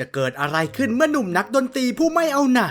จะเกิดอะไรขึ้นเมื่อหนุ่มนักดนตรีผู้ไม่เอาไหน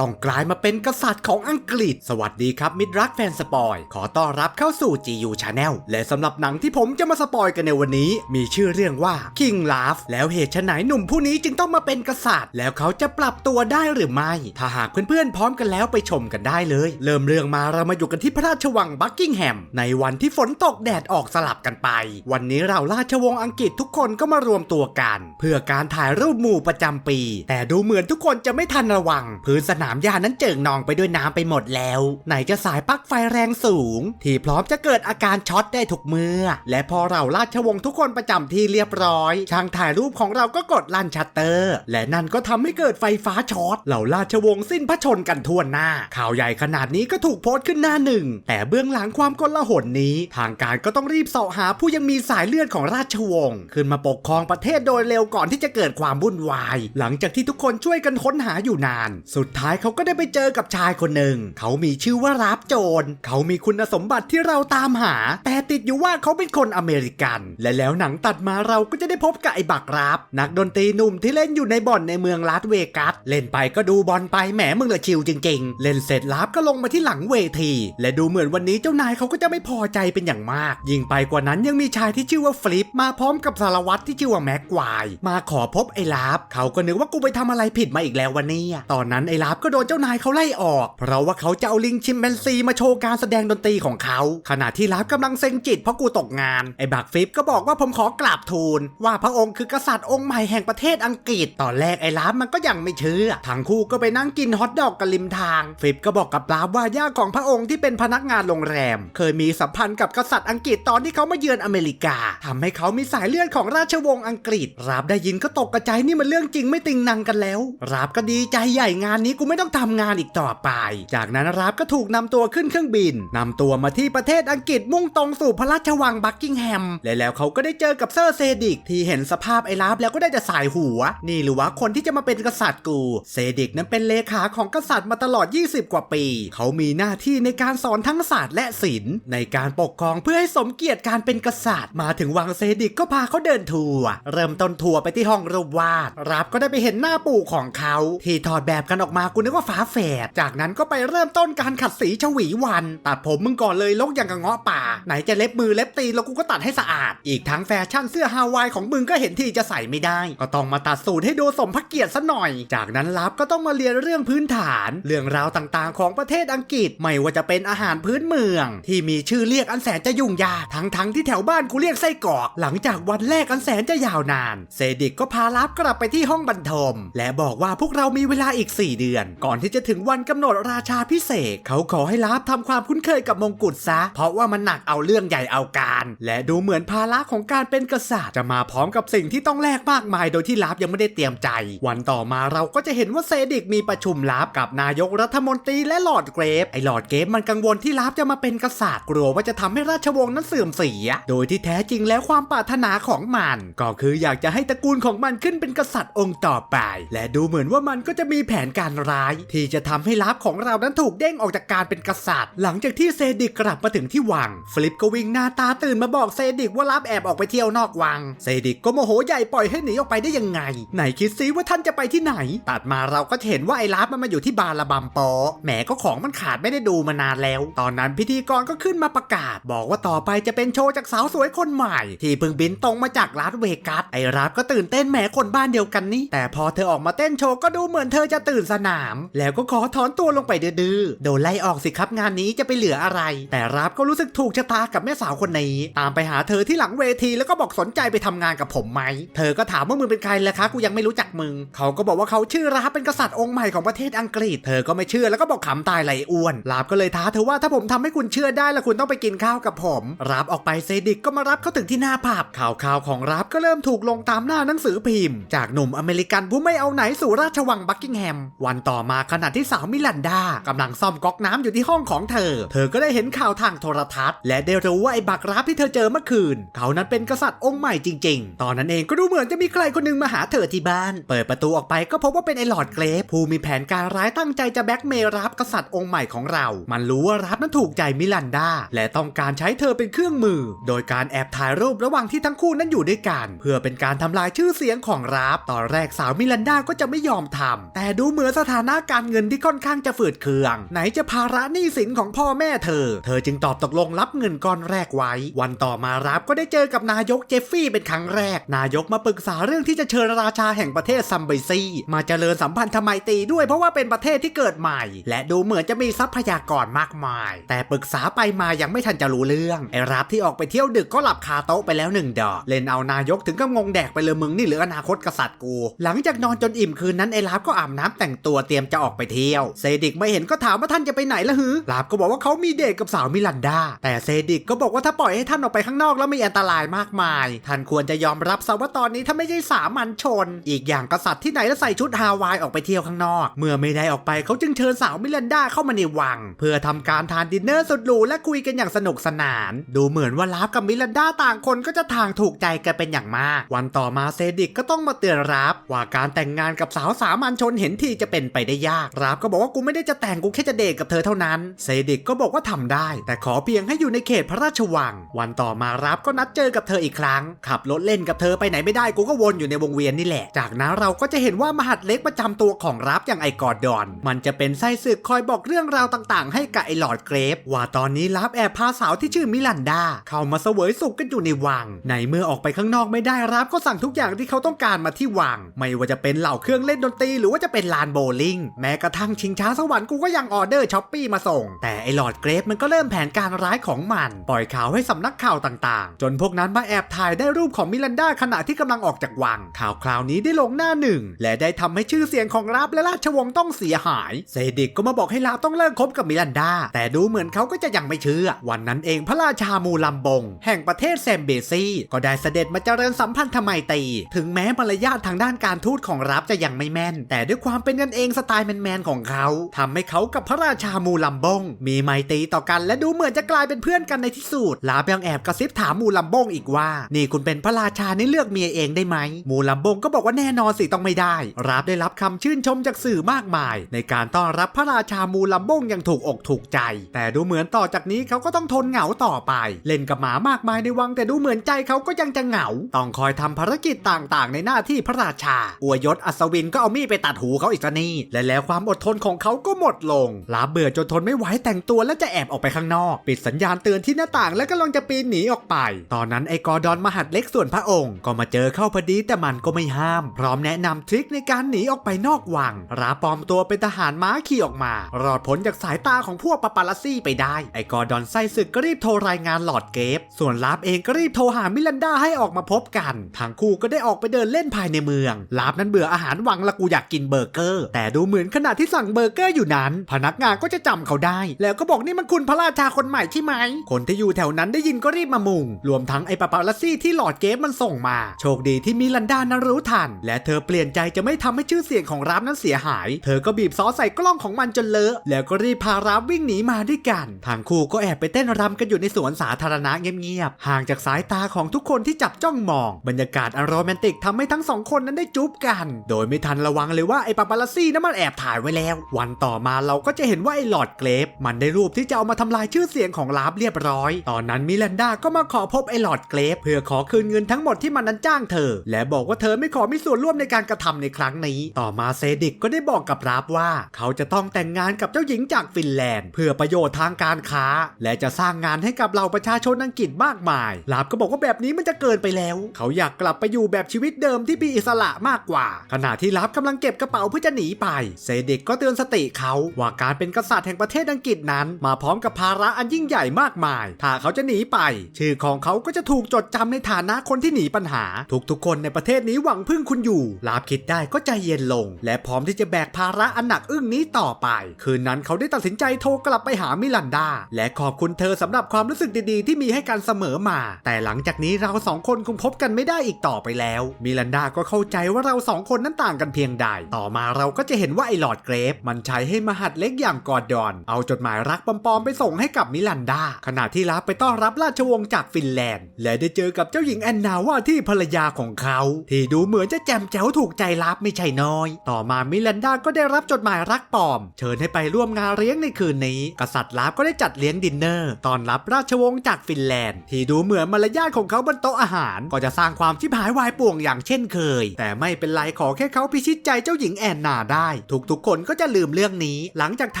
ต้องกลายมาเป็นกษัตริย์ของอังกฤษ สวัสดีครับมิตรรักแฟนสปอย ขอต้อนรับเข้าสู่ GU Channel และสำหรับหนังที่ผมจะมาสปอยกันในวันนี้ มีชื่อเรื่องว่า King Love แล้วเหตุไฉนหนุ่มผู้นี้จึงต้องมาเป็นกษัตริย์ แล้วเขาจะปรับตัวได้หรือไม่ ถ้าหากเพื่อนๆพร้อมกันแล้วไปชมกันได้เลย เริ่มเรื่องมาเรามาอยู่กันที่พระราชวังบักกิงแฮมในวันที่ฝนตกแดดออกสลับกันไป วันนี้เราราชวงศ์อังกฤษทุกคนก็มารวมตัวกัน เพื่อการถ่ายรูปหมู่ประจำปี แต่ดูเหมือนทุกคนจะไม่ทันระวัง พื้นสนามหญ้านั้นเจิ่งนองไปด้วยน้ำไปหมดแล้ว ไหนจะสายปลั๊กไฟแรงสูง ที่พร้อมจะเกิดอาการช็อตได้ทุกเมื่อ และพอเราราชวงศ์ทุกคนประจำที่เรียบร้อย ช่างถ่ายรูปของเราก็กดลั่นชัตเตอร์ และนั่นก็ทำให้เกิดไฟฟ้าช็อตเหล่าราชวงศ์สิ้นพระชนกันทั่วหน้า ข่าวใหญ่ขนาดนี้ก็ถูกโพสต์ขึ้นหน้าหนึ่ง แต่เบื้องหลังความกลาหลนี้ ทางการก็ต้องรีบเสาะหาผู้ยังมีสายเลือดของราชวงศ์ขึ้นมาปกครองประเทศโดยเร็วก่อนที่จะเกิดความวุ่นวายหลังจากที่ทุกคนช่วยกันค้นหาอยู่นาน สุดท้ายเขาก็ได้ไปเจอกับชายคนหนึ่ง เขามีชื่อว่ารับโจรเขามีคุณสมบัติที่เราตามหา แต่ติดอยู่ว่าเขาเป็นคนอเมริกัน และแล้วหนังตัดมาเราก็จะได้พบกับไอ้บักรับนักดนตรีหนุ่มที่เล่นอยู่ในบ่อนในเมืองลาสเวกัสเล่นไปก็ดูบอลไปแหมมึงละชิวจริง ๆ เล่นเสร็จลับก็ลงมาที่หลังเวที และดูเหมือนวันนี้เจ้านายเขาก็จะไม่พอใจเป็นอย่างมาก ยิ่งไปกว่านั้นยังมีชายที่ชื่อว่าฟลิปมาพร้อมกับสารวัตรที่ชื่อว่าแม็กควาย มาขอพบไอ้ลาบเขาก็นึกว่ากูไปทำอะไรผิดมาอีกแล้ววันนี้ ตอนนั้นไอ้ลาบก็โดนเจ้านายเขาไล่ออก เพราะว่าเขาจะเอาลิงชิมแปนซีมาโชว์การแสดงดนตรีของเขา ขณะที่ลาบกำลังเซ็งจิตเพราะกูตกงาน ไอ้บักฟิปก็บอกว่าผมขอกราบทูล ว่าพระองค์คือกษัตริย์องค์ใหม่แห่งประเทศอังกฤษ ตอนแรกไอ้ลาบมันก็ยังไม่เชื่อทั้งคู่ก็ไปนั่งกินฮอทดอกกันริมทาง ฟิปก็บอกกับลาบว่าย่าของพระองค์ที่เป็นพนักงานโรงแรม เคยมีสัมพันธ์กับกษัตริย์อังกฤษตอนที่เขามาเยือนอเมริกาทำให้เขามีสายเลือดของราชวงศ์อังกฤษราบได้ยินก็ตกกระใจนี่มันเรื่องจริงไม่ติงนังกันแล้ว ราบก็ดีใจใหญ่งานนี้กูไม่ต้องทำงานอีกต่อไป จากนั้นราบก็ถูกนำตัวขึ้นเครื่องบินนำตัวมาที่ประเทศอังกฤษมุ่งตรงสู่พระราชวังบักกิงแฮม และแล้วเขาก็ได้เจอกับเซอร์เซดิกที่เห็นสภาพไอ้ราบแล้วก็ได้จะสายหัว นี่หรือว่าคนที่จะมาเป็นกษัตริย์กู เซดิกนั้นเป็นเลขาของกษัตริย์มาตลอด 20 กว่าปี เขามีหน้าที่ในการสอนทั้งศาสตร์และศิลป์ในการปกครองเพื่อให้สมเกียรติการเป็นกษัตริย์ มาถึงวังเซดิกก็พาเขาเดินทัวร์เริ่มต้นทัวร์ไปที่ห้องรูปวาดรับก็ได้ไปเห็นหน้าปู่ของเขาที่ถอดแบบกันออกมากูนึกว่าฝาแฝดจากนั้นก็ไปเริ่มต้นการขัดสีชวีวัน ตัดผมมึงก่อนเลยลกอย่างกับเงาะป่า ไหนจะเล็บมือเล็บตีนแล้วกูก็ตัดให้สะอาด อีกทั้งแฟชั่นเสื้อฮาวายของมึงก็เห็นที่จะใส่ไม่ได้ ก็ต้องมาตัดสูตรให้ดูสมพระเกียรติซะหน่อย จากนั้นลับก็ต้องมาเรียนเรื่องพื้นฐาน เรื่องราวต่างๆ ของประเทศอังกฤษไม่ว่าจะเป็นอาหารพื้นเมือง ที่มีชื่อเรียกอันแสนจะยุ่งยากทั้งๆที่แถวบ้านกูเรียกไส้กรอก หลังจากวันแรกอันแสนจะยาวนาน เซดิกก็พาลับกลับไปที่ที่ห้องบรรทม และบอกว่าพวกเรามีเวลาอีก 4 เดือน ก่อนที่จะถึงวันกำหนดราชาพิเศษ เขาขอให้ลับทำความคุ้นเคยกับมงกุฎซะ เพราะว่ามันหนักเอาเรื่องใหญ่เอาการ และดูเหมือนภาระของการเป็นกษัตริย์จะมาพร้อมกับสิ่งที่ต้องแลกมากมายโดยที่ลับยังไม่ได้เตรียมใจ วันต่อมาเราก็จะเห็นว่าเซดิกมีประชุมลับกับนายกรัฐมนตรีและหลอดเกรฟไอ้หลอดเกรฟมันกังวลที่ลับจะมาเป็นกษัตริย์กลัวว่าจะทำให้ราชวงศ์นั้นเสื่อมเสีย โดยที่แท้จริงแล้วความปรารถนาของมัน ก็คืออยากจะให้ตระกูลของมันขึ้นเป็นกษัตริย์องค์ต่อไป และดูเหมือนว่ามันก็จะมีแผนการร้าย ที่จะทำให้ลับของเรานั้นถูกเด้งออกจากการเป็นกษัตริย์ หลังจากที่เซดิกกลับมาถึงที่วัง ฟลิปก็วิ่งหน้าตาตื่นมาบอกเซดิกว่าลับแอบออกไปเที่ยวนอกวัง เซดิกก็โมโหใหญ่ปล่อยให้หนีออกไปได้ยังไง ไหนคิดซิว่าท่านจะไปที่ไหน ตัดมาเราก็เห็นว่าไอ้ลับมันมาอยู่ที่บาร์ละบัมปอแหมก็ของมันขาดไม่ได้ดูมานานแล้ว ตอนนั้นพิธีกรก็ขึ้นมาประกาศ บอกว่าต่อไปจะเป็นโชว์จากสาวสวยคนใหม่ ที่เพิ่งบินตรงมาจากลาสเวกัสไอ้รับก็ตื่นเต้นแหมคนบ้านเดียวกันนี่แต่พอเธอออกมาเต้นโชว์ก็ดูเหมือนเธอจะตื่นสนาม แล้วก็ขอถอนตัวลงไปดื้อๆโดนไล่ออกสิครับงานนี้จะไปเหลืออะไร แต่รับก็รู้สึกถูกชะตากับแม่สาวคนนี้ ตามไปหาเธอที่หลังเวทีแล้วก็บอกสนใจไปทำงานกับผมไหม เธอก็ถามว่ามึงเป็นใครล่ะคะกูยังไม่รู้จักมึง เขาก็บอกว่าเขาชื่อรับเป็นกษัตริย์องค์ใหม่ของประเทศอังกฤษ เธอก็ไม่เชื่อแล้วก็บอกขำตายไหลอ้วนลาบก็เลยท้าเธอว่าถ้าผมทำให้คุณเชื่อได้แล้วคุณต้องไปกินข้าวกับผมรับออกไปเซดิกก็มารับเขาถึงที่หน้าผับข่าวข่าวของรับก็เริ่มถูกลงตามหน้าหนังสือพิมพ์ จากหนุ่มอเมริกันผู้ไม่เอาไหนสู่ราชวังบักกิงแฮม วันต่อมาขณะที่สาวมิลันดากำลังซ่อมก๊อกน้ำอยู่ที่ห้องของเธอ เธอก็ได้เห็นข่าวทางโทรทัศน์ และได้รู้ว่าไอ้บักรับที่เธอเจอเมื่อคืน เขานั้นเป็นกษัตริย์องค์ใหม่จริง ๆ ตอนนั้นเองก็ดูเหมือนจะมีใครคนหนึงมาหาเธอที่บ้าน เปิดประตูออกไปก็พบว่าเป็นไอ้หลอดเกรฟผู้มีแผนการร้ายตั้งใจจะแบ็กเมย์รับกษัตริย์องค์ใหม่ของเรา มันรู้ว่ารับนั้นถูกใจมิลันดาและต้องการใช้เธอเป็นเครื่องมือ โดยการแอบถ่ายรูประหว่างที่ทั้งคู่นั้นอยู่ด้วยกัน เพื่อเป็นการทำลายชื่อเสียงของรับตอนแรกสาวมิลันดาก็จะไม่ยอมทำแต่ดูเหมือนสถานะการเงินที่ค่อนข้างจะฝืดเคือง ไหนจะภาระหนี้สินของพ่อแม่เธอ เธอจึงตอบตกลงรับเงินก้อนแรกไว้ วันต่อมารับก็ได้เจอกับนายกเจฟฟี่เป็นครั้งแรก นายกมาปรึกษาเรื่องที่จะเชิญราชาแห่งประเทศซัมเบซีมาเจริญสัมพันธ์ทไมตีด้วยเพราะว่าเป็นประเทศที่เกิดใหม่ และดูเหมือนจะมีทรัพยากรมากมาย แต่ปรึกษาไปมายังไม่ทันจะรู้เรื่องไอ้รับที่ออกไปเที่ยวดึกก็หลับคาโต๊ะไปแล้วหนึ่งดอกเล่นเอานายกถึงกับงงแดกไปเลยมึงนี่เหลืออนาคตกษัตริย์กู หลังจากนอนจนอิ่มคืนนั้นไอ้ลาบก็อาบน้ำแต่งตัวเตรียมจะออกไปเที่ยว เซดิกไม่เห็นก็ถามว่าท่านจะไปไหนละหือลาบก็บอกว่าเขามีเดทกับสาวมิลันดา แต่เซดิกก็บอกว่าถ้าปล่อยให้ท่านออกไปข้างนอกแล้วมีอันตรายมากมาย ท่านควรจะยอมรับซะว่าตอนนี้ถ้าไม่ใช่สามัญชน อีกอย่างกษัตริย์ที่ไหนแล้วใส่ชุดฮาวายออกไปเที่ยวข้างนอก เมื่อไม่ได้ออกไปเขาจึงเชิญสาวมิลันดาเข้ามาในวัง เพื่อทำการทานดินเนอร์สุดหรูและคุยกันอย่างสนุกสนาน ดูเหมือนว่าลาบกับมิลันดาต่างคนก็จะทางถูกใจกันเป็นอย่างมาก วันต่อมาเซดิกก็ต้องมาเตือนรับว่าการแต่งงานกับสาวสามัญชนเห็นทีจะเป็นไปได้ยากรับก็บอกว่ากูไม่ได้จะแต่งกูแค่จะเดทกับเธอเท่านั้น เซดิกก็บอกว่าทำได้ แต่ขอเพียงให้อยู่ในเขตพระราชวัง วันต่อมารับก็นัดเจอกับเธออีกครั้ง ขับรถเล่นกับเธอไปไหนไม่ได้กูก็วนอยู่ในวงเวียนนี่แหละ จากนั้นเราก็จะเห็นว่ามหัดเล็กประจำตัวของรับอย่างไอกอร์ดอน มันจะเป็นไส้ศึกคอยบอกเรื่องราวต่างๆ ให้กับไอหลอดเกรฟ ว่าตอนนี้รับแอบพาสาวที่ชื่อมิลันดาเข้ามาเสวยสุขกันอยู่ในวัง ในเมื่อออกไปข้างนอกไม่ได้รับก็สั่งทุกอย่างที่เขาต้องการมาที่วังไม่ว่าจะเป็นเหล่าเครื่องเล่นดนตรีหรือว่าจะเป็นลานโบว์ลิ่งแม้กระทั่งชิงช้าสวรรค์กูก็ยังออเดอร์ช้อปปี้มาส่ง แต่ไอหลอดเกรฟมันก็เริ่มแผนการร้ายของมัน ปล่อยข่าวให้สำนักข่าวต่างๆ จนพวกนั้นมาแอบถ่ายได้รูปของมิลันดาขณะที่กำลังออกจากวัง ข่าวคราวนี้ได้ลงหน้าหนึ่ง และได้ทำให้ชื่อเสียงของราบและราชวงศ์ต้องเสียหาย เซดิกก็มาบอกให้ราบต้องเลิกคบกับมิลันดา แต่ดูเหมือนเขาก็จะยังไม่เชื่อ วันนั้นเองพระราชามูลัมบง แห่งประเทศแซมเบซีก็ได้เสด็จมาเจริญสัมพันธไมตรีถึงแม้มารยาททางด้านการทูตของรับจะยังไม่แม่น แต่ด้วยความเป็นกันเองสไตล์แมนๆของเขาทำให้เขากับพระราชามูลัมบง มีไมตรีต่อกันและดูเหมือนจะกลายเป็นเพื่อนกันในที่สุดลาบยังแอบกระซิบถามมูลัมบงอีกว่า นี่คุณเป็นพระราชานี่เลือกเมียเองได้ไหมมูลัมบงก็บอกว่าแน่นอนสิต้องไม่ได้ รับได้รับคำชื่นชมจากสื่อมากมาย ในการต้อนรับพระราชามูลัมบงอย่างถูกอกถูกใจ แต่ดูเหมือนต่อจากนี้เขาก็ต้องทนเหงาต่อไป เล่นกับหมามากมายในวังแต่ดูเหมือนใจเขาก็ยังจะเหงา ต้องคอยทำภารกิจต่างๆ ในหน้าที่พระราชา อวยยศอัศวินก็เอามีดไปตัดหูเขาอีกซะนี่และแล้วความอดทนของเขาก็หมดลงลาเบื่อจนทนไม่ไหวแต่งตัวและจะแอบออกไปข้างนอก ปิดสัญญาณเตือนที่หน้าต่างแล้วก็ลองจะปีนหนีออกไป ตอนนั้นไอ้กอร์ดอนมหัดเล็กส่วนพระองค์ ก็มาเจอเข้าพอดีแต่มันก็ไม่ห้าม พร้อมแนะนำทริคในการหนีออกไปนอกวัง ราปลอมตัวเป็นทหารม้าขี่ออกมา รอดพ้นจากสายตาของพวกปาปาลัสซี่ไปได้ ไอ้กอร์ดอนไส้ศึกก็รีบโทรรายงานหลอดเกฟ ส่วนลาบเองก็รีบโทรหามิลันดาให้ออกมาพบกัน ทั้งคู่ก็ได้ออกไปเดินเล่นภายในเมือง ลาบนั้นเบื่ออาหารวังและกูอยากกินเบอร์เกอร์ แต่ดูเหมือนขณะที่สั่งเบอร์เกอร์อยู่นั้น พนักงานก็จะจำเขาได้ แล้วก็บอกนี่มันคุณพระราชาคนใหม่ใช่ไหม คนที่อยู่แถวนั้นได้ยินก็รีบมามุง รวมทั้งไอ้ปาปาลัสซี่ที่หลอดเกฟมันส่งมา โชคดีที่มิลันดานั้นรู้ทัน และเธอเปลี่ยนใจจะไม่ทำให้ชื่อเสียงของรามนั้นเสียหาย เธอก็บีบซอใส่กล้องของมันจนเลอะ แล้วก็รีบพารามวิ่งหนีมาด้วยกันทางคู่ก็แอบไปเต้นรำกันอยู่ในสวนสาธารณะเงียบๆห่างจากสายตาของทุกคนที่จับจ้องมอง บรรยากาศอันโรแมนติกทำให้ทั้งสองคนนั้นได้จูบกัน โดยไม่ทันระวังเลยว่าไอ้ปาปาลัสซี่นั้นมันแอบถ่ายไว้แล้ว วันต่อมาเราก็จะเห็นว่าไอ้หลอดเกรฟมันได้รูปที่จะเอามาทำลายชื่อเสียงของลาบเรียบร้อย ตอนนั้นมิลันดาก็มาขอพบไอ้หลอดเกรฟเพื่อขอคืนเงินทั้งหมดที่มันนั้นจ้างเธอ และบอกว่าเธอไม่ขอมีส่วนร่วมในการกระทำในครั้งนี้ ต่อมาเซดิกก็ได้บอกกับราบว่า เขาจะต้องแต่งงานกับเจ้าหญิงจากฟินแลนด์ เพื่อประโยชน์ทางการค้า และจะสร้างงานให้กับเหล่าประชาชนอังกฤษมากมายลาบก็บอกว่าแบบนี้มันจะเกินไปแล้ว เขาอยากกลับไปอยู่แบบชีวิตเดิมที่มีอิสระมากกว่า ขณะที่ลาบกำลังเก็บกระเป๋าเพื่อจะหนีไป เซเดิกก็เตือนสติเขาว่าการเป็นกษัตริย์แห่งประเทศอังกฤษนั้น มาพร้อมกับภาระอันยิ่งใหญ่มากมาย ถ้าเขาจะหนีไป ชื่อของเขาก็จะถูกจดจำในฐานะคนที่หนีปัญหา ทุกๆคนในประเทศนี้หวังพึ่งคุณอยู่ลาบคิดได้ก็ใจเย็นลง และพร้อมที่จะแบกภาระอันหนักอึ้งนี้ต่อไป คืนนั้นเขาได้ตัดสินใจโทรกลับไปหามิลันดา และขอบคุณเธอสำหรับความรู้สึกดีๆ ที่มีให้กันเสมอมา แต่หลังจากนี้เราสองคนคงพบกันไม่ได้อีกต่อไปแล้ว มิลันดาก็เข้าาใจว่าเราสองคนนั้นต่างกันเพียงใด ต่อมาเราก็จะเห็นว่าไอ้หลอดเกรฟ มันใช้ให้มหัดเล็กอย่างกอร์ดอน เอาจดหมายรักปลอมๆไปส่งให้กับมิลันดา ขณะที่รับไปต้อนรับราชวงศ์จากฟินแลนด์ และได้เจอกับเจ้าหญิงแอนนาว่าที่ภรรยาของเขา ที่ดูเหมือนจะแจมแจ๋วถูกใจรับไม่ใช่น้อย ต่อมามิลันดาก็ได้รับจดหมายรักปลอม เชิญให้ไปร่วมงานเลี้ยงในคืนนี้ กษัตริย์ลับก็ได้จัดเลี้ยงดินเนอร์ตอนรับราชวงศ์จากฟินแลนด์ ที่ดูเหมือนมารยาทของเขาบนโต๊ะอาหาร ก็จะสร้างความชิบหายวายป่วงอย่างเช่นเคยแต่ไม่เป็นไรขอแค่เขาพิชิตใจเจ้าหญิงแอนนาได้ ทุกๆคนก็จะลืมเรื่องนี้ หลังจากท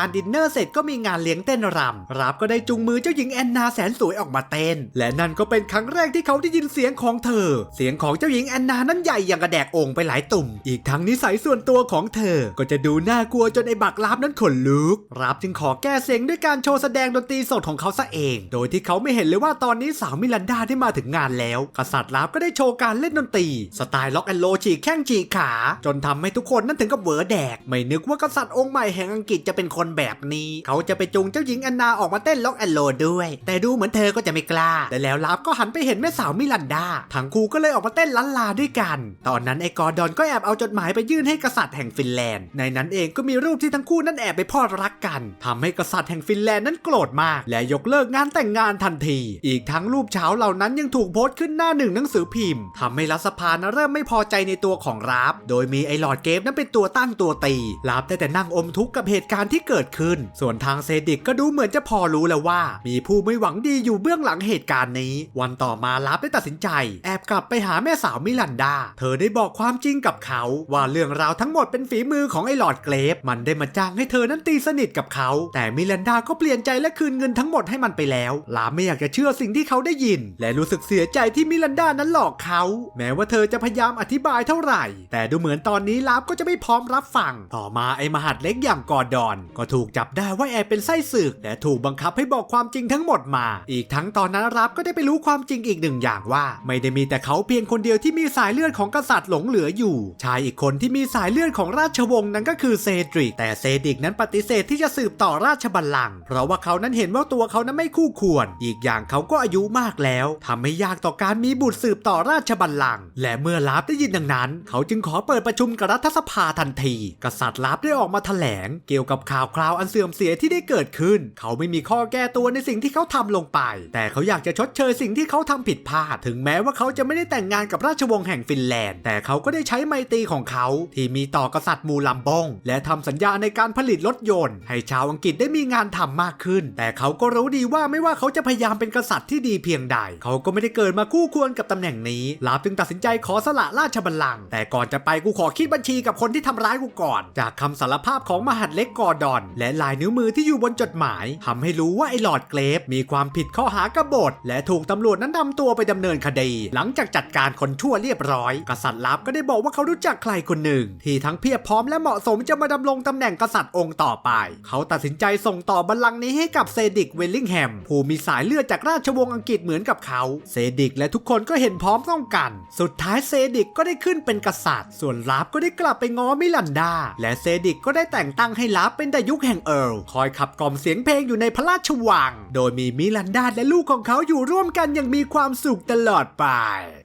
านดินเนอร์เสร็จก็มีงานเลี้ยงเต้นรำรับก็ได้จูงมือเจ้าหญิงแอนนาแสนสวยออกมาเต้น และนั่นก็เป็นครั้งแรกที่เขาได้ยินเสียงของเธอ เสียงของเจ้าหญิงแอนนานั้นใหญ่อย่างกระแดกโองไปหลายตุ่ม อีกทั้งนิสัยส่วนตัวของเธอ ก็จะดูน่ากลัวจนไอ้บักรับนั้นขนลุกรับจึงขอแก้เสียงด้วยการโชว์แสดงดนตรีสดของเขาซะเอง โดยที่เขาไม่เห็นเลยว่าตอนนี้สาวมิลันดาได้มาถึงงานแล้ว กษัตริย์รับก็ได้โชว์การเล่นดนตรีสไตล์ล็อกแอนโลฉีกแข้งฉีกขา จนทำให้ทุกคนนั้นถึงกับเวอแดก ไม่นึกว่ากษัตริย์องค์ใหม่แห่งอังกฤษจะเป็นคนแบบนี้ เขาจะไปจูงเจ้าหญิงแอนนาออกมาเต้นล็อกแอนโลด้วย แต่ดูเหมือนเธอก็จะไม่กล้า แต่แล้วรับก็หันไปเห็นแม่สาวมิลันดาทั้งคู่ก็เลยออกมาเต้นลันลาด้วยกัน ตอนนั้นไอ้กอร์ดอนก็แอบเอาจดหมายไปยื่นให้กษัตริย์แห่งฟินแลนด์ ในนั้นเองก็มีรูปที่ทั้งคู่นั้นแอบไปพอดรักกันทำให้กษัตริย์แห่งฟินแลนด์นั้นโกรธมาก และยกเลิกงานแต่งงานทันที อีกทั้งรูปเช้าเหล่านั้นยังถูกโพสต์ขึ้นหน้าหนึ่งหนังสือพิมพ์ทำให้รัฐสภาเริ่มไม่พอใจในตัวของราฟโดยมีไอ้หลอดเกฟนั้นเป็นตัวตั้งตัวตีราฟได้แต่นั่งอมทุกข์กับเหตุการณ์ที่เกิดขึ้น ส่วนทางเซดิกก็ดูเหมือนจะพอรู้แล้วว่า มีผู้ไม่หวังดีอยู่เบื้องหลังเหตุการณ์นี้ วันต่อมาราฟได้ตัดสินใจ แอบกลับไปหาแม่สาวมิลันดา เธอได้บอกความจริงกับเขาว่าเรื่องราวทั้งหมดเป็นฝีมือของไอ้หลอดเกรฟมันได้มาจ้างให้เธอนั้นตีสนิทกับเขา แต่มิลันดาก็เปลี่ยนใจและคืนเงินทั้งหมดให้มันไปแล้วลาไม่อยากจะเชื่อสิ่งที่เขาได้ยิน และรู้สึกเสียใจที่มิลันดานั้นหลอกเขา แม้ว่าเธอจะพยายามอธิบายเท่าไหร่ แต่ดูเหมือนตอนนี้ลาฟก็จะไม่พร้อมรับฟัง ต่อมาไอ้มหัดเล็กอย่างกอร์ดอน ก็ถูกจับได้ว่าแอบเป็นไส้ศึก และถูกบังคับให้บอกความจริงทั้งหมดมา อีกทั้งตอนนั้นรับก็ได้ไปรู้ความจริงอีกหนึ่งอย่างว่า ไม่ได้มีแต่เขาเพียงคนเดียวที่มีสายเลือดของกษัตริย์หลงเหลืออยู่ ชายอีกคนที่มีสายเลือดของราชวงศ์นั้นก็คือเซดริก แต่เซดริกนั้นปฏิเสธที่จะสืบต่อราชบัลลังก์เพราะว่าเขานั้นเห็นว่าตัวเขานั้นไม่คู่ควร อีกอย่างเขาก็อายุมากแล้วทำให้ยากต่อการมีบุตรสืบต่อราชบัลลังก์และเมื่อลาฟได้ยินดังนั้น เขาจึงขอเปิดประชุมกับรัฐสภาทันที กษัตริย์ลาฟได้ออกมาแถลง เกี่ยวกับข่าวคราวอันเสื่อมเสียที่ได้เกิดขึ้น เขาไม่มีข้อแก้ตัวในสิ่งที่เขาทำลงไป แต่เขาอยากจะชดเชยสิ่งที่เขาทำผิดพลาด ถึงแม้ว่าเขาจะไม่ได้แต่งงานกับราชวงศ์แห่งฟินแลนด์ แต่เขาก็ได้ใช้ไมตรีของเขา ที่มีต่อกษัตริย์มูลัมบง และทำสัญญาในการผลิตรถยนต์ ให้ชาวอังกฤษได้มีงานทำมากขึ้น แต่เขาก็รู้ดีว่าไม่ว่าเขาจะพยายามเป็นกษัตริย์ที่ดีเพียงใด เขาก็ไม่ได้เกิดมาคู่ควรกับตำแหน่งนี้ลาบจึงตัดสินใจขอสละราชบัลลังก์แต่ก่อนจะไปกูขอคิดบัญชีกับคนที่ทำร้ายกูก่อน จากคำสารภาพของมหัดเล็กกอร์ดอน และลายนิ้วมือที่อยู่บนจดหมายทำให้รู้ว่าไอ้หลอดเกรฟมีความผิดข้อหากบฏ และถูกตำรวจนั้นนำตัวไปดำเนินคดี หลังจากจัดการคนชั่วเรียบร้อย กษัตริย์ลับก็ได้บอกว่าเขารู้จักใครคนหนึ่ง ที่ทั้งเพียบพร้อมและเหมาะสมจะมาดำรงตำแหน่งกษัตริย์องค์ต่อไป เขาตัดสินใจส่งต่อบัลลังก์นี้ให้กับเซดิกเวลลิงแฮมผู้มีสายเลือดจากราชวงศ์อังกฤษเหมือนกับเขา เซดิกและทุกคนก็เห็นพร้อมต้องกัน สุดท้ายเซดิกก็ได้ขึ้นเป็นกษัตริย์ ส่วนลาฟก็ได้กลับไปง้อมิลันดา และเซดิกก็ได้แต่งตั้งให้ลาฟเป็นดายุคแห่งเอิร์ลคอยขับกล่อมเสียงเพลงอยู่ในพระราชวัง โดยมีมิลันดาและลูกของเขาอยู่ร่วมกันอย่างมีความสุขตลอดไป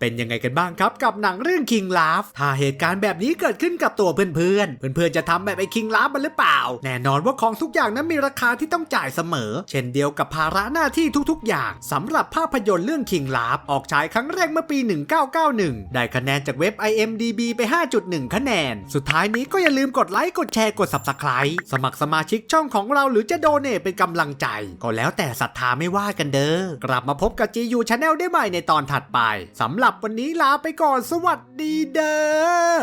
เป็นยังไงกันบ้างครับกับหนังเรื่อง King l o v e ถ้าเหตุการณ์แบบนี้เกิดขึ้นกับตัวเพื่อนๆ เพื่อนๆจะทำแบบไอ้ King l o v e มันหรือเปล่า แน่นอนว่าของทุกอย่างนั้นมีราคาที่ต้องจ่ายเสมอ เช่นเดียวกับภาระหน้าที่ทุกๆ อย่างสำหรับภาพยนตร์เรื่อง King l o v e ออกฉายครั้งแรกเมื่อปี 1991 ได้คะแนนจากเว็บ IMDB ไป 5.1 คะแนน สุดท้ายนี้ก็อย่าลืมกดไลค์ กดแชร์ กด Subscribe สมัครสมาชิกช่องของเราหรือจะโดเนทเป็นกำลังใจ ก็แล้วแต่ศรัทธาไม่ว่ากันเด้อ กลับมาพบกับ GU Channel ได้ใหม่ในตอนถัดไป สำหรับวันนี้ลาไปก่อน สวัสดีเด้อ